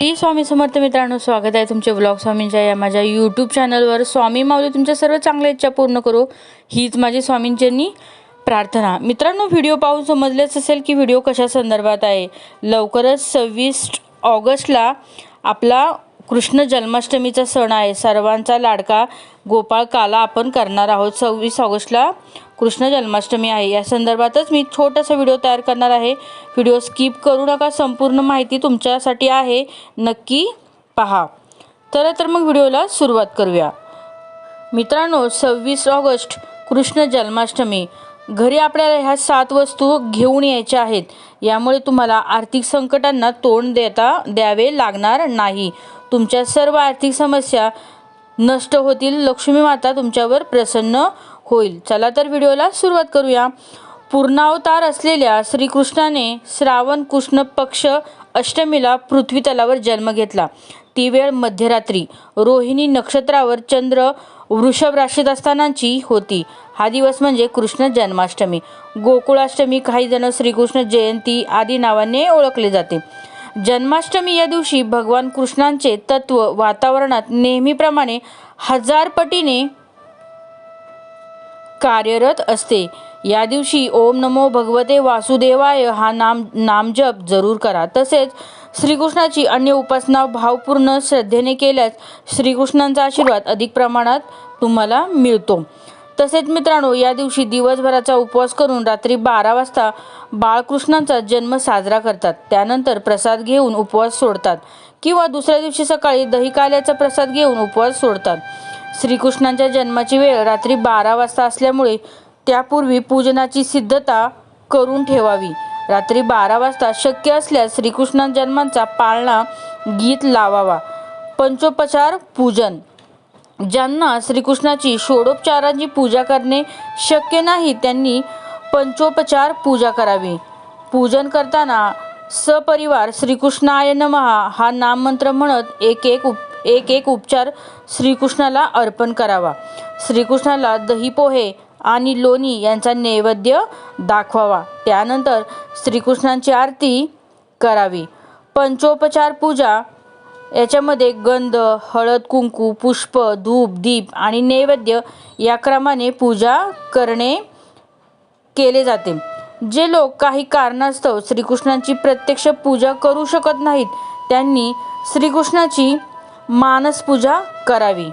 T Swami Samarth मित्रांनो स्वागत आहे तुमचे ब्लॉग स्वामींच्या या माझ्या यूट्यूब चॅनलवर स्वामी माऊली तुमच्या सर्व चांगल्या इच्छा पूर्ण करू. हीच माझी स्वामींच्यांनी प्रार्थना. मित्रांनो व्हिडिओ पाहून समजलेच असेल की व्हिडिओ कशा संदर्भात आहे. लवकरच सव्वीस ऑगस्टला आपला कृष्ण जन्माष्टमीचा सण आहे. सर्वांचा लाडका गोपाळ काला आपण करणार आहोत. सव्वीस ऑगस्टला कृष्ण जन्माष्टमी आहे. या संदर्भातच मी छोटासा व्हिडिओ तयार करणार आहे. व्हिडिओ स्किप करू नका. संपूर्ण माहिती तुमच्यासाठी आहे. नक्की पहा. तर तर मग व्हिडिओला सुरुवात करूया. मित्रांनो सव्वीस ऑगस्ट कृष्ण जन्माष्टमी. घरी आपल्याला ह्या सात वस्तू घेऊन यायच्या आहेत. यामुळे तुम्हाला आर्थिक संकटांना तोंड देता द्यावे लागणार नाही. तुमच्या सर्व आर्थिक समस्या नष्ट होतील. लक्ष्मी माता तुमच्यावर प्रसन्न होईल. चला तर व्हिडिओला सुरुवात करूया. पूर्णावतार असलेल्या श्रीकृष्णाने श्रावण कृष्ण पक्ष अष्टमीला पृथ्वी तलावर जन्म घेतला. ती वेळ मध्यरात्री. रोहिणी नक्षत्रावर चंद्र वृषभ राशीत असतानाची होती. हा दिवस म्हणजे कृष्ण जन्माष्टमी. गोकुळाष्टमी काही जण श्रीकृष्ण जयंती आदी नावाने ओळखले जाते. जन्माष्टमी या दिवशी भगवान कृष्णांचे तत्व वातावरणात नेहमीप्रमाणे हजार पटीने कार्यरत असते. या दिवशी ओम नमो भगवते वासुदेवाय हा नाम नामजप जरूर करा. तसेच श्रीकृष्णाची अन्य उपासना भावपूर्ण श्रद्धेने केल्यास श्रीकृष्णांचा आशीर्वाद अधिक प्रमाणात तुम्हाला मिळतो. तसेच मित्रांनो या दिवशी दिवसभराचा उपवास करून रात्री बारा वाजता बाळकृष्णांचा जन्म साजरा करतात. त्यानंतर प्रसाद घेऊन उपवास सोडतात किंवा दुसऱ्या दिवशी सकाळी दही काल्याचा प्रसाद घेऊन उपवास सोडतात. श्रीकृष्णांच्या जन्माची वेळ रात्री बारा वाजता असल्यामुळे त्यापूर्वी पूजनाची सिद्धता करून ठेवावी. रात्री बारा वाजता शक्य असल्यास श्रीकृष्ण जन्मांचा पाळणा गीत लावावा. पंचोपचार पूजन ज्यांना श्रीकृष्णाची षोडोपचारांची पूजा करणे शक्य नाही त्यांनी पंचोपचार पूजा करावी. पूजन करताना सपरिवार श्रीकृष्णाय नमहा हा नाममंत्र म्हणत एक एक उप एक एक उपचार श्रीकृष्णाला अर्पण करावा. श्रीकृष्णाला दही पोहे आणि लोणी यांचा नैवेद्य दाखवावा. त्यानंतर श्रीकृष्णांची आरती करावी. पंचोपचार पूजा याच्यामध्ये गंध हळद कुंकू पुष्प धूप दीप आणि नैवेद्य या क्रमाने पूजा करणे केले जाते. जे लोक काही कारणास्तव श्रीकृष्णांची प्रत्यक्ष पूजा करू शकत नाहीत त्यांनी श्रीकृष्णाची मानस पूजा करावी.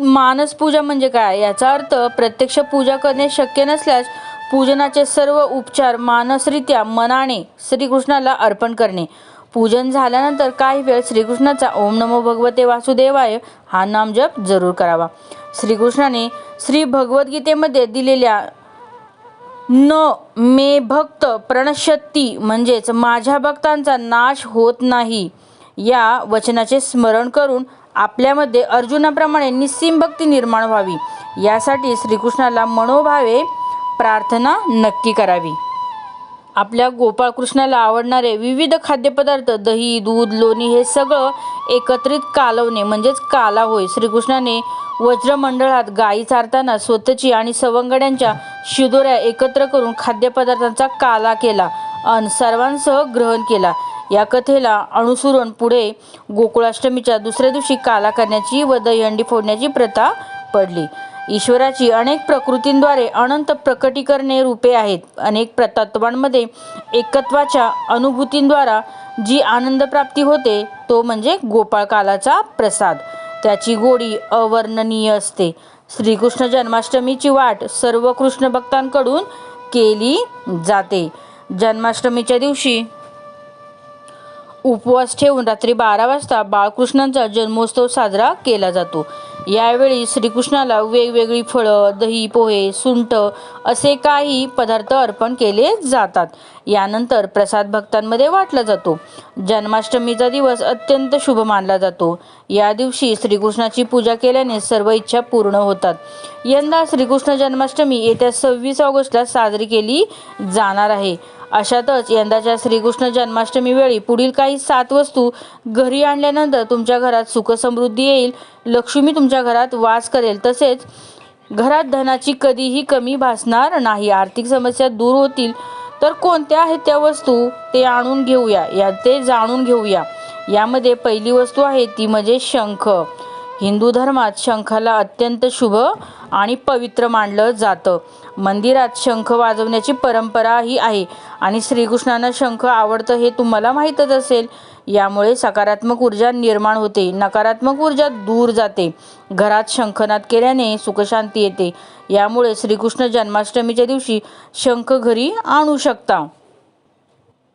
मानस पूजा म्हणजे काय? याचा अर्थ प्रत्यक्ष पूजा करणे शक्य नसल्यास पूजनाचे सर्व उपचार मानसरित्या मनाने श्रीकृष्णाला अर्पण करणे. पूजन झाल्यानंतर काही वेळ श्रीकृष्णाचा ओम नमो भगवते वासुदेवाय हा नामजप जरूर करावा. श्रीकृष्णाने श्री भगवद्गीतेमध्ये दिलेल्या न मे भक्त प्रणशक्ती म्हणजेच माझ्या भक्तांचा नाश होत नाही या वचनाचे स्मरण करून आपल्यामध्ये अर्जुनाप्रमाणे निस्सीम भक्ती निर्माण व्हावी. यासाठी श्रीकृष्णाला मनोभावे प्रार्थना नक्की करावी. आपल्या गोपाळकृष्णाला आवडणारे विविध खाद्यपदार्थ दही दूध लोणी हे सगळं एकत्रित कालवणे म्हणजेच काला होय श्रीकृष्णाने वज्रमंडळात गायी चारताना स्वतःची आणि सवंगड्यांच्या शिदोऱ्या एकत्र करून खाद्यपदार्थांचा काला केला अन सर्वांसह ग्रहण केला. या कथेला अनुसरून पुढे गोकुळाष्टमीच्या दुसऱ्या दिवशी काला करण्याची व दहीहंडी फोडण्याची प्रथा पडली. ईश्वराची अनेक प्रकृतींद्वारे अनंत प्रकटीकरणे रूपे आहेत. अनेक तत्वांमध्ये एकत्वाच्या अनुभूतींद्वारा जी आनंद प्राप्ती होते तो म्हणजे गोपाळकालाचा प्रसाद. त्याची गोडी अवर्णनीय असते. श्रीकृष्ण जन्माष्टमीची वाट सर्व कृष्ण भक्तांकडून केली जाते. जन्माष्टमीच्या दिवशी उपवास ठेवून रात्री बारा वाजता बाळकृष्णांचा जन्मोत्सव साजरा केला जातो. यावेळी श्रीकृष्णाला वेगवेगळी फळं दही पोहे सुंठ असे काही पदार्थ अर्पण केले जातात. यानंतर प्रसाद भक्तांमध्ये वाटला जातो. जन्माष्टमीचा दिवस अत्यंत शुभ मानला जातो. या दिवशी श्रीकृष्णाची पूजा केल्याने सर्व इच्छा पूर्ण होतात. यंदा श्रीकृष्ण जन्माष्टमी येत्या सव्वीस ऑगस्टला साजरी केली जाणार आहे. अशातच यंदाच्या श्रीकृष्ण जन्माष्टमी वेळी पुढील काही सात वस्तू घरी आणल्यानंतर तुमच्या घरात सुखसमृद्धी येईल लक्ष्मी तुमच्या घरात वास करेल. तसेच घरात धनाची कधीही कमी भासणार नाही. आर्थिक समस्या दूर होतील. तर कोणत्या आहेत त्या वस्तू? ते आणून घेऊया. या ते जाणून घेऊया. यामध्ये पहिली वस्तू आहे ती म्हणजे शंख. हिंदू धर्मात शंखाला अत्यंत शुभ आणि पवित्र मानलं जातं. मंदिरात शंख वाजवण्याची परंपरा ही आहे आणि श्रीकृष्णांना शंख आवडतं हे तुम्हाला माहीतच असेल. यामुळे सकारात्मक ऊर्जा निर्माण होते नकारात्मक ऊर्जा दूर जाते. घरात शंखनाद केल्याने सुखशांती येते. यामुळे श्रीकृष्ण जन्माष्टमीच्या दिवशी शंख घरी आणू शकता.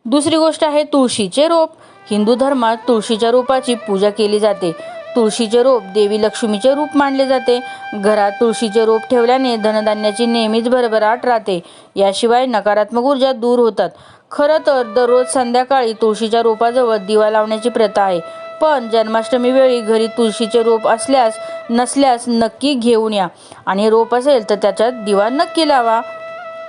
दुसरी गोष्ट आहे तुळशीचे रोप. हिंदू धर्मात तुळशीच्या रोपाची पूजा केली जाते. तुळशीचे रोप देवी लक्ष्मीचे रूप मानले जाते. घरात तुळशीचे रोप ठेवल्याने धनधान्याची नेहमीच भरभराट राहते. याशिवाय नकारात्मक ऊर्जा दूर होतात. खरं तर दररोज संध्याकाळी तुळशीच्या रोपाजवळ दिवा लावण्याची प्रथा आहे. पण जन्माष्टमी वेळी घरी तुळशीचे रोप असल्यास नसल्यास नक्की घेऊन या. आणि रोप असेल तर त्याच्यात दिवा नक्की लावा.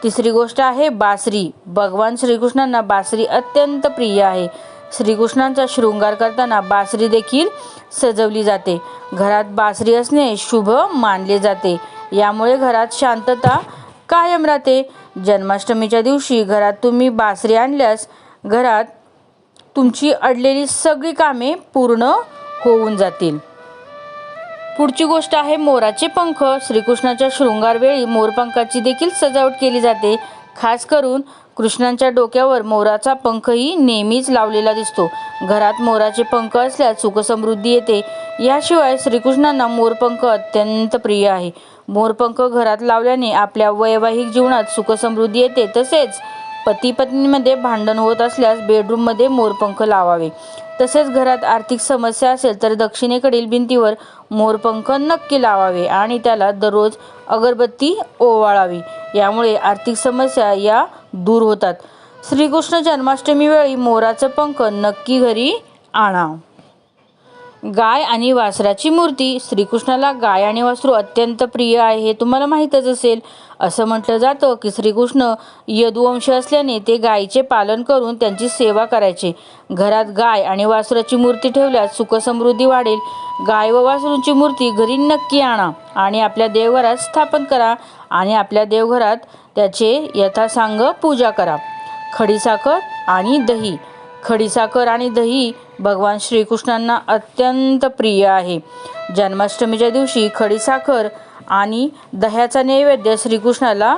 तिसरी गोष्ट आहे बासरी. भगवान श्रीकृष्णांना बासरी अत्यंत प्रिय आहे. श्रीकृष्णांचा शृंगार करताना बासरी देखील सजवली जाते. घरात बासरी असणे शुभ मानले जाते. यामुळे घरात शांतता कायम राहते. जन्माष्टमीच्या दिवशी घरात तुम्ही बासरी आणल्यास घरात तुमची अडलेली सगळी कामे पूर्ण होऊन जातील. पुढची गोष्ट आहे मोराचे पंख. श्रीकृष्णाच्या शृंगारवेळी मोरपंखाची देखील सजावट केली जाते. खास करून कृष्णांच्या डोक्यावर मोराचा पंखही नेहमीच लावलेला दिसतो. घरात मोराचे पंख असल्यास सुखसमृद्धी येते. याशिवाय श्रीकृष्णांना मोरपंख अत्यंत प्रिय आहे. मोरपंख घरात लावल्याने आपल्या वैवाहिक जीवनात सुखसमृद्धी येते. तसेच पती पत्नीमध्ये भांडण होत असल्यास बेडरूममध्ये मोरपंख लावावे. तसेच घरात आर्थिक समस्या असेल तर दक्षिणेकडील भिंतीवर मोरपंख नक्की लावावे आणि त्याला दररोज अगरबत्ती ओवाळावी. यामुळे आर्थिक समस्या या दूर होतात. श्रीकृष्ण जन्माष्टमी वेळी मोराचं पंख नक्की घरी आणा गाय आणि वासराची मूर्ती श्रीकृष्णाला गाय आणि वासरू अत्यंत प्रिय आहे हे तुम्हाला माहीतच असेल. असं म्हटलं जातं की श्रीकृष्ण यदुवंश असल्याने ते गायीचे पालन करून त्यांची सेवा करायचे. घरात गाय आणि वासराची मूर्ती ठेवल्यास सुखसमृद्धी वाढेल. गाय व वासरूंची मूर्ती घरी नक्की आणा आणि आपल्या देवघरात स्थापन करा आणि आपल्या देवघरात त्याचे यथासांग पूजा करा. खडीसाखर आणि दही. खडीसाखर आणि दही भगवान श्रीकृष्णांना अत्यंत प्रिय आहे. जन्माष्टमीच्या दिवशी खडीसाखर आणि दह्याचा नैवेद्य श्रीकृष्णाला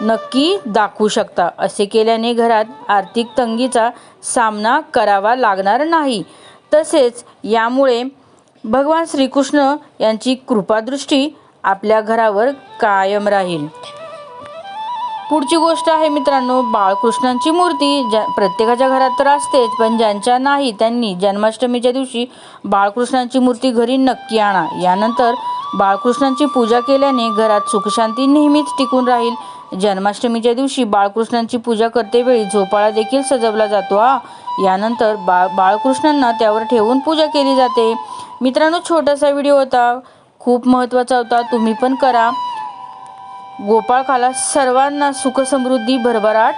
नक्की दाखवू शकता. असे केल्याने घरात आर्थिक तंगीचा सामना करावा लागणार नाही. तसेच यामुळे भगवान श्रीकृष्ण यांची कृपादृष्टी आपल्या घरावर कायम राहील. पुढची गोष्ट आहे मित्रांनो बाळकृष्णांची मूर्ती ज्या प्रत्येकाच्या घरात तर असतेच पण ज्यांच्या नाही त्यांनी जन्माष्टमीच्या दिवशी बाळकृष्णांची मूर्ती घरी नक्की आणा. यानंतर बाळकृष्णांची पूजा केल्याने घरात सुखशांती नेहमीच टिकून राहील. जन्माष्टमीच्या दिवशी बाळकृष्णांची पूजा करतेवेळी झोपाळा देखील सजवला जातो. हा यानंतर बाळ बाळकृष्णांना त्यावर ठेवून पूजा केली जाते. मित्रांनो छोटासा व्हिडिओ होता. खूप महत्त्वाचा होता. तुम्ही पण करा. गोपाळकाला सर्वांना सुखसमृद्धी भरभराट.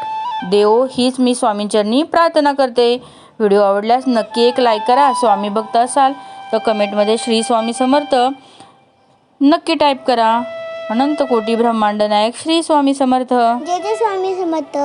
देवो हीच मी स्वामींचरणी प्रार्थना करते. व्हिडिओ आवडल्यास नक्की एक लाईक करा. स्वामी भक्त असाल तर कमेंटमध्ये श्री स्वामी समर्थ नक्की टाईप करा. अनंत कोटी ब्रह्मांड नायक श्री स्वामी समर्थ. जय जय स्वामी समर्थ.